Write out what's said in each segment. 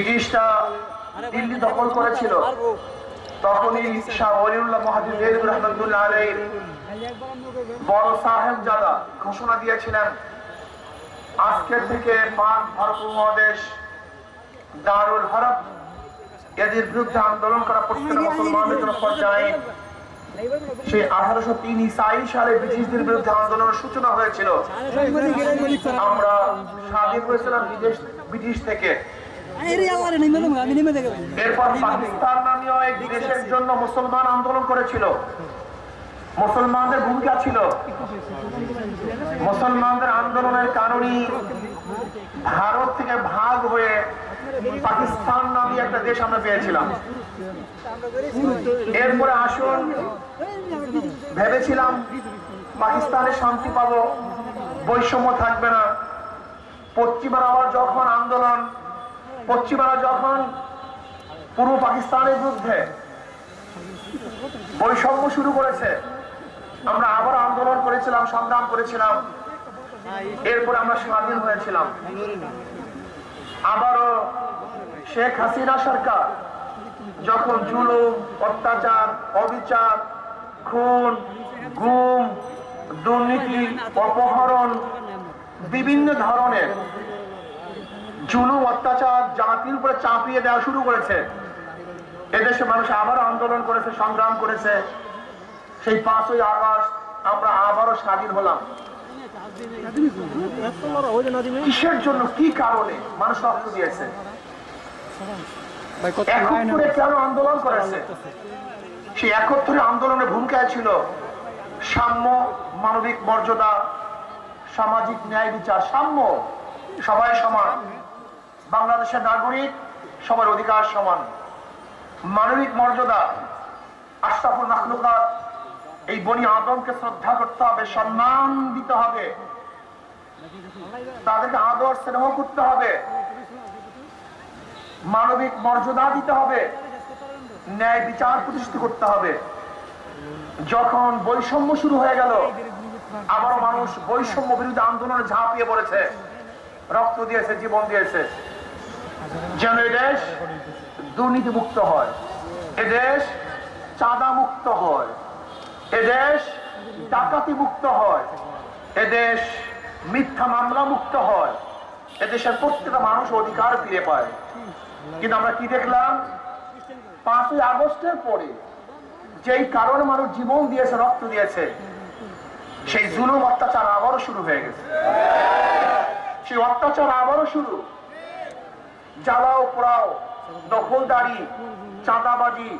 ব্রিটিশরা দিল্লি দখল করেছিল। তখনই শাহ ওলিউল্লাহ মহাজির রহমতুল্লাহ আলাইহির বড় সাহেব জাদা ঘোষণা দিয়েছিলেন, আজকের থেকে পাক ভারত মহাদেশ দারুল হরব এদের বিরুদ্ধে আন্দোলন করা প্রত্যেকটা মুসলমানদের জন্য পর্যায়ে। সেই আঠারোশো তিন ইসাই সালে ব্রিটিশদের বিরুদ্ধে আন্দোলনের সূচনা হয়েছিল। আমরা স্বাধীন হয়েছিলাম ব্রিটিশ থেকে। এরপর পাকিস্তান নামীয় এক দেশের জন্য মুসলমান আন্দোলন করেছিল। মুসলমানদের ভূমিকা ছিল। মুসলমানদের আন্দোলনের কারণে ভারত থেকে ভাগ হয়ে পাকিস্তান নামী একটা দেশ আমরা পেয়েছিলাম। এরপরে আসুন, ভেবেছিলাম পাকিস্তানে শান্তি পাবো, বৈষম্য থাকবে না। পশ্চিমারা আবার যখন আন্দোলন পশ্চিমারা যখন পূর্ব পাকিস্তানের বিরুদ্ধে বৈষম্য শুরু করেছে, আমরা আবার আন্দোলন করেছিলাম, সংগ্রাম করেছিলাম। এরপর আমরা স্বাধীন হয়েছিলাম। আবারও শেখ হাসিনা সরকার যখন জুলুম, অত্যাচার, অবিচার, খুন, গুম, দুর্নীতি, অপহরণ, বিভিন্ন ধরনের জুলুম অত্যাচার জাতির উপরে চাপিয়ে দেওয়া শুরু করেছে। এদেশে মানুষ আবার আন্দোলন করেছে সংগ্রাম করেছে। সেই পাঁচই আগস্ট আমরা আবারও স্বাধীন হলাম। কিসের জন্য কি কারণে মানুষ রক্ত দিয়েছে? কেন আন্দোলন করেছে? সেই একত্রে আন্দোলনের ভূমিকায় ছিল সাম্য মানবিক মর্যাদা সামাজিক ন্যায় বিচার। সাম্য সবাই সমান। বাংলাদেশের নাগরিক সবার অধিকার সমান। মানবিক মর্যাদা, আশরাফুল মাখলুকাত, এই বনি আদমকে শ্রদ্ধা করতে হবে, সম্মান দিতে হবে। তাদেরকে আদর স্নেহ করতে হবে। মানবিক মর্যাদা দিতে হবে। ন্যায় বিচার প্রতিষ্ঠিত করতে হবে। যখন বৈষম্য শুরু হয়ে গেল, আবারও মানুষ বৈষম্য বিরুদ্ধে আন্দোলনে ঝাঁপিয়ে পড়েছে। রক্ত দিয়েছে, জীবন দিয়েছে। যেন এই দেশ দুর্নীতি মুক্ত হয়। এদেশ চাঁদা মুক্ত হয়। এদেশ ডাকাতি মুক্ত হয়। এদেশ মিথ্যা মামলা মুক্ত হয় এদেশের প্রত্যেকটা মানুষ অধিকার ফিরে পায়। কিন্তু আমরা কি দেখলাম? পাঁচই আগস্টের পরে যেই কারণে মানুষ জীবন দিয়েছে, রক্ত দিয়েছে, সেই জুলুম অত্যাচার আবারও শুরু হয়ে গেছে। সেই অত্যাচার আবারও শুরু। জ্বালাও, পোড়াও। দখলদারি, চাঁদাবাজি,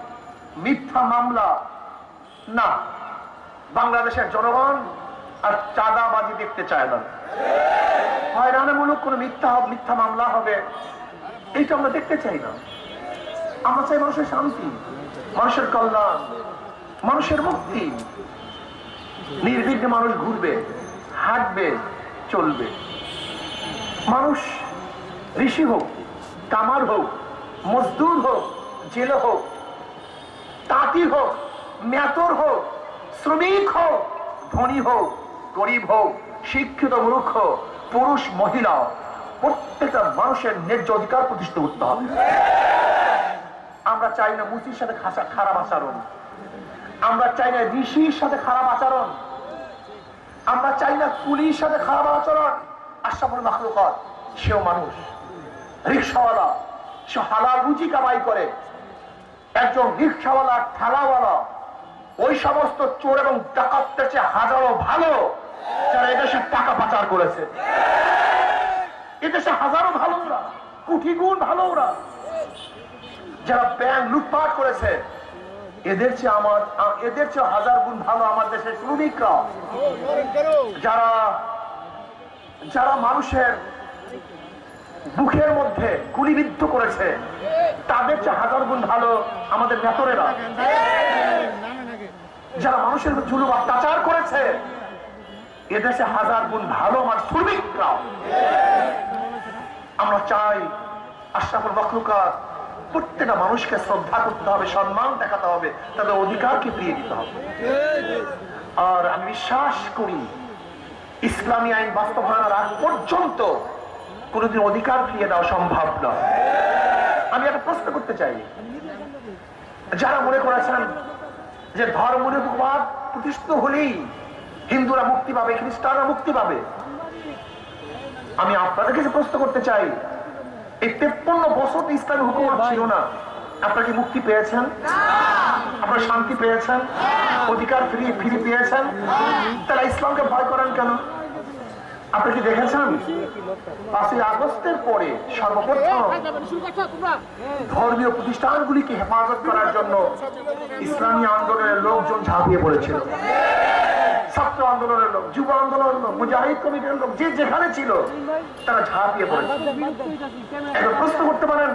মিথ্যা মামলা। না, বাংলাদেশের জনগণ আর চাঁদাবাজি দেখতে চায় না। হয়রানিমূলক কোন মিথ্যা হবে, মিথ্যা মামলা হবে, এইটা আমরা দেখতে চাই না। আমরা চাই মানুষের শান্তি, মানুষের কল্যাণ, মানুষের মুক্তি। নির্বিঘ্নে মানুষ ঘুরবে, হাঁটবে, চলবে। মানুষ ঋষি হোক কামার হোক, মজদুর হোক, জেলে হোক, তাঁতি হোক মেতর হোক, শ্রমিক হোক, ধনী হোক, গরিব হোক, শিক্ষিত মূর্খ, পুরুষ, মহিলা, প্রত্যেকটা মানুষের ন্যায্য অধিকার প্রতিষ্ঠিত করতে হবে। আমরা চাই না মুসির সাথে খারাপ আচরণ। আমরা চাই না ঋষির সাথে খারাপ আচরণ। আমরা চাই না কুলির সাথে খারাপ আচরণ। আশাফুল মাখলুকত, সেও মানুষ। রিক্সাওয়ালা, সে হালাল রুজি কামাই করে। একজন রিক্সাওয়ালা, ঠেলাওয়ালা, ওই সমস্ত চোর এবং ডাকাতদের চেয়ে হাজারো ভালো, যারা এদেশে টাকা পাচার করেছে। এদেশে হাজারো ভালো ওরা, কোটি গুণ ভালো ওরা। যারা ব্যাংক লুটপাট করেছে, এদের চেয়ে আমার, এদের চেয়ে হাজার গুণ ভালো আমার দেশের শ্রমিকরা। যারা যারা মানুষের বুকের মধ্যে গুলিবিদ্ধ করেছে। তাদের চেয়ে হাজার গুণ ভালো আমাদের ভেতরেরা। যারা মানুষের জুলুম, অত্যাচার করেছে, এদেশে হাজার গুণ ভালো আমার শ্রমিকরা। আমরা চাই আশরাফুল মখলুকাত প্রত্যেকটা মানুষকে শ্রদ্ধা করতে হবে, সম্মান দেখাতে হবে, তাদের অধিকারকে ফিরিয়ে দিতে হবে। আর আমি বিশ্বাস করি, ইসলামী আইন বাস্তবায়নের আগ পর্যন্ত কোনোদিন অধিকার ফিরিয়ে দেওয়া সম্ভব নয়। আমি একটা প্রশ্ন করতে চাই। যারা মনে করেছেন যে ধর্ম নিরপবাদ প্রতিষ্ঠিত হলেই হিন্দুরা মুক্তি পাবে, খ্রিস্টানরা মুক্তি পাবে, আমি আপনাদের কাছে প্রশ্ন করতে চাই, এই তেপ্পন্ন বছর ইসলামী হুকুমত ছিল না। আপনারা কি মুক্তি পেয়েছেন? আপনারা শান্তি পেয়েছেন? অধিকার ফিরে ফিরে পেয়েছেন? তারা ইসলামকে ভয় করেন কেন? আপনি কি দেখেছেন? পাঁচই আগস্টের পরে সর্বপ্রথম ধর্মীয় প্রতিষ্ঠানগুলিকে হেফাজত করার জন্য ইসলামী আন্দোলনের লোকজন ঝাঁপিয়ে পড়েছিল। ছাত্র আন্দোলনের লোক, যুব আন্দোলনের লোক, মুজাহিদ কমিটির লোক, যে যেখানে ছিল, তারা ঝাঁপিয়ে এখন প্রশ্ন করতে পারেন,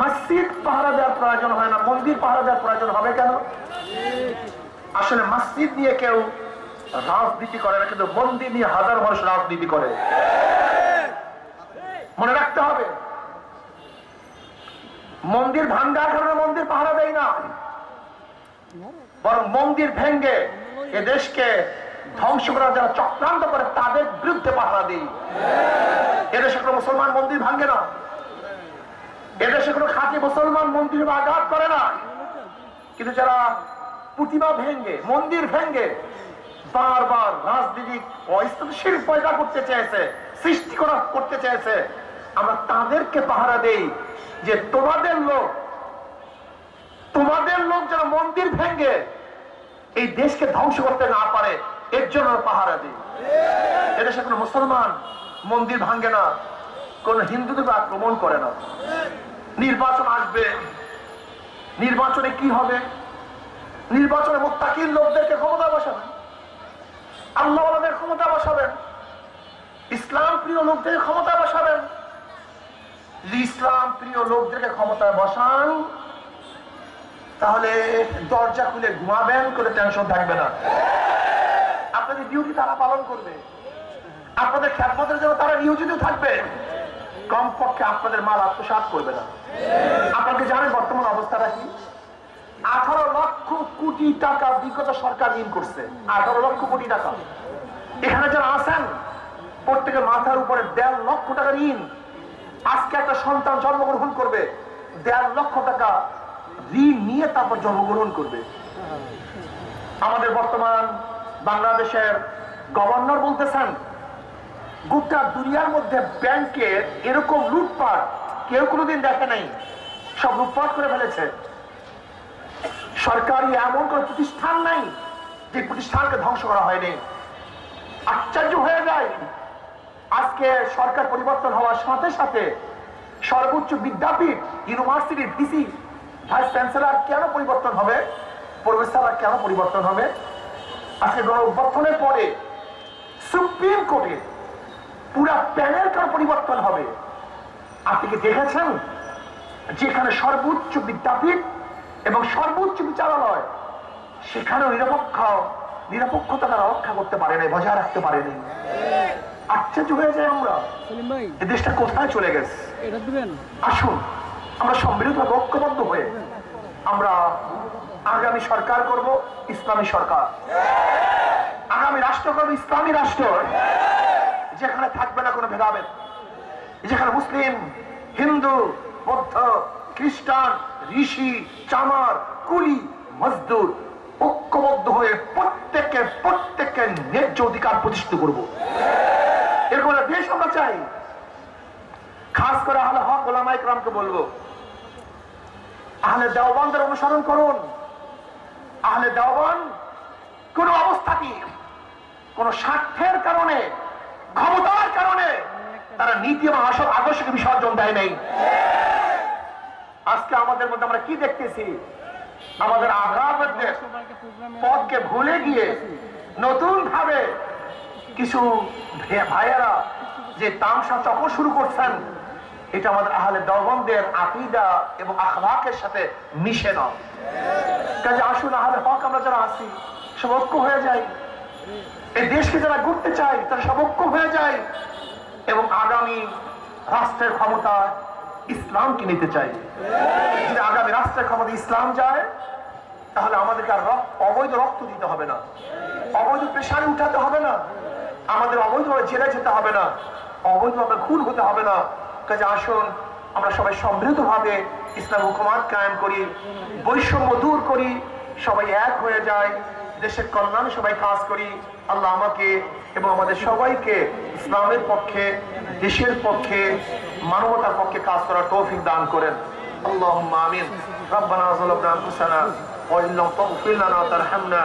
মসজিদ পাহারা দেওয়ার প্রয়োজন হয় না, মন্দির পাহারা দেওয়ার প্রয়োজন হবে কেন? আসলে মসজিদ নিয়ে কেউ রাজনীতি করে না, কিন্তু মন্দির নিয়ে হাজার মানুষ রাজনীতি করে। মনে রাখতে হবে, মন্দির ভাঙ্গার কারণে মন্দির পাহারা দেয় না। বরং মন্দির ভেঙ্গে এ দেশকে ধ্বংস করার যারা চক্রান্ত করে তাদের বিরুদ্ধে পাহারা দেই এদেশে কোনো মুসলমান মন্দির ভাঙ্গে না। এদেশে কোনো খাঁটি মুসলমান মন্দির বা আঘাত করে না। কিন্তু যারা প্রতিমা ভেঙ্গে, মন্দির ভেঙ্গে বারবার রাজনীতিক অস্থিতিশীল পয়দা করতে চেয়েছে সৃষ্টি করা করতে চেয়েছে আমরা তাদেরকে পাহারা দেই যে তোমাদের লোক তোমাদের লোক যেন মন্দির ভেঙ্গে এই দেশকে ধ্বংস করতে না পারে, এর জন্য পাহারা দিই। এদেশে কোনো মুসলমান মন্দির ভাঙ্গে না, কোন হিন্দুদের আক্রমণ করে না। নির্বাচন আসবে। নির্বাচনে কি হবে? নির্বাচনে মোত্তাকির লোকদেরকে ক্ষমতা বসাবেন আল্লাহ ক্ষমতা বসাবেন। ইসলাম প্রিয় লোকদের ক্ষমতা বসাবেন। ইসলাম প্রিয় লোকদেরকে ক্ষমতায় বসান, তাহলে দরজা খুলে ঘুমাবেন করে টেনশন থাকবে না। আপনাদের ডিউটি তারা পালন করবে। আপনাদের খ্যাতমতের জন্য তারা নিয়োজিত থাকবে। কমপক্ষে আপনাদের মাল আত্মসাৎ করবে না। আপনাকে জানেন বর্তমান অবস্থাটা কি? আঠারো লক্ষ কোটি টাকা বিগত সরকার ঋণ করছে। আঠারো লক্ষ কোটি টাকা। এখানে যারা আছেন, প্রত্যেকের মাথার উপরে দেড় লক্ষ টাকা ঋণ। আজকে একটা সন্তান জন্মগ্রহণ করবে, দেড় লক্ষ টাকা ঋণ নিয়ে তারপর জন্মগ্রহণ করবে। আমাদের বর্তমান বাংলাদেশের গভর্নর বলতেছেন, গোটা দুনিয়ার মধ্যে ব্যাংকের এরকম লুটপাট কেউ কোনোদিন দেখে নাই। সব লুটপাট করে ফেলেছে। সরকারি এমন কোন প্রতিষ্ঠান নাই যে প্রতিষ্ঠানকে ধ্বংস করা হয়নি। আশ্চর্য হয়ে যায়, আজকে সরকার পরিবর্তন হওয়ার সাথে সাথে সর্বোচ্চ বিদ্যাপীঠ ইউনিভার্সিটির ভিসি ভাইস চ্যান্সেলর কেন পরিবর্তন হবে? প্রফেসররা কেন পরিবর্তন হবে? আজকে গণ অভ্যর্থনের পরে সুপ্রিম কোর্টে পুরা প্যানেল কেন পরিবর্তন হবে? আপনি কি দেখেছেন? যেখানে সর্বোচ্চ বিদ্যাপীঠ এবং সর্বোচ্চ বিচারালয় সেখানেও নিরপেক্ষ নিরপেক্ষতা তারা রক্ষা করতে পারে নাই বজায় রাখতে পারেনি আশ্চর্য হয়ে যায় আমরা। এই দেশটা কোথায় চলে গেছে? আসুন আমরা সম্মিলিত ঐক্যবদ্ধ হয়ে আমরা আগামী সরকার করব ইসলামী সরকার। আগামী রাষ্ট্র করব ইসলামী রাষ্ট্র। যেখানে থাকবে না কোনো ভেদাভেদ। যেখানে মুসলিম হিন্দু বৌদ্ধ খ্রিস্টান ঋষি, চামার, কুলি, মজদুর ঐক্যবদ্ধ হয়ে প্রত্যেকে প্রত্যেককে ন্যায্য অধিকার প্রতিষ্ঠিত করব। এরকম দেশ আমরা চাই। খাস করে আহলে হক, ওলামা ইকরামকে বলব, আহলে দেওবন্দের অনুসরণ করুন। আহলে দেওবন কোন অবস্থাতেই কোন স্বার্থের কারণে, ক্ষমতার কারণে তারা নীতি এবং আসল আদর্শকে বিসর্জন দেয় নাই। আজকে আমাদের মধ্যে আমরা কি দেখতেছি? আমাদের আগ্রামের পথকে ভুলে গিয়ে নতুন ভাবে কিছু ভাইয়েরা যে তামসা চক্র শুরু করছেন, এটা আমাদের আহলে দলবন্ধের আকিদা এবং আখলাকের সাথে মিশে না। কাজে আসুন, আহলে হক আমরা যারা আছি, সব ঐক্য হয়ে যাই। এই দেশকে যারা ঘুরতে চাই তারা সব ঐক্য হয়ে যায়। এবং আগামী রাষ্ট্রের ক্ষমতা ইসলামকে নিতে চাই। যদি আগামী রাষ্ট্রের ক্ষমতা ইসলাম যায়, তাহলে আমাদেরকে আর অবৈধ রক্ত দিতে হবে না। অবৈধ প্রেশারে উঠাতে হবে না। আমাদের অবৈধভাবে জেলে যেতে হবে না। অবৈধভাবে খুন হতে হবে না। কাজে আসুন, আমরা সবাই সমৃদ্ধভাবে ইসলাম হুকুমাত কায়েম করি, বৈষম্য দূর করি, সবাই এক হয়ে যায়। দেশের কল্যাণে সবাই কাজ করি আল্লাহ আমাকে এবং আমাদের সবাইকে ইসলামের পক্ষে দেশের পক্ষে মানবতার পক্ষে কাজ করার তৌফিক দান করেন اللهم آمين ربنا ظلمنا أنفسنا وإن لم تغفر لنا وترحمنا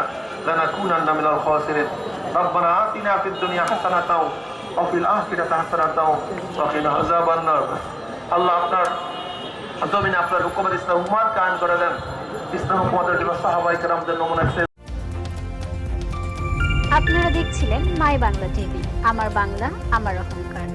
لنكونن من الخاسرين ربنا آتنا في الدنيا حسنة وفي الآخرة حسنة وقنا عذاب النار আল্লাহ আপনার জমিনে আপনার হুকুমত ইসলাম হুকুমাত কায়েম করে দেন ইসলাম হুকুমতের জন্য সাহাবাই কেরামদের নমুনা হিসেবে আপনারা দেখছিলেন মাই বাংলা টিভি আমার বাংলা আমার অহংকার।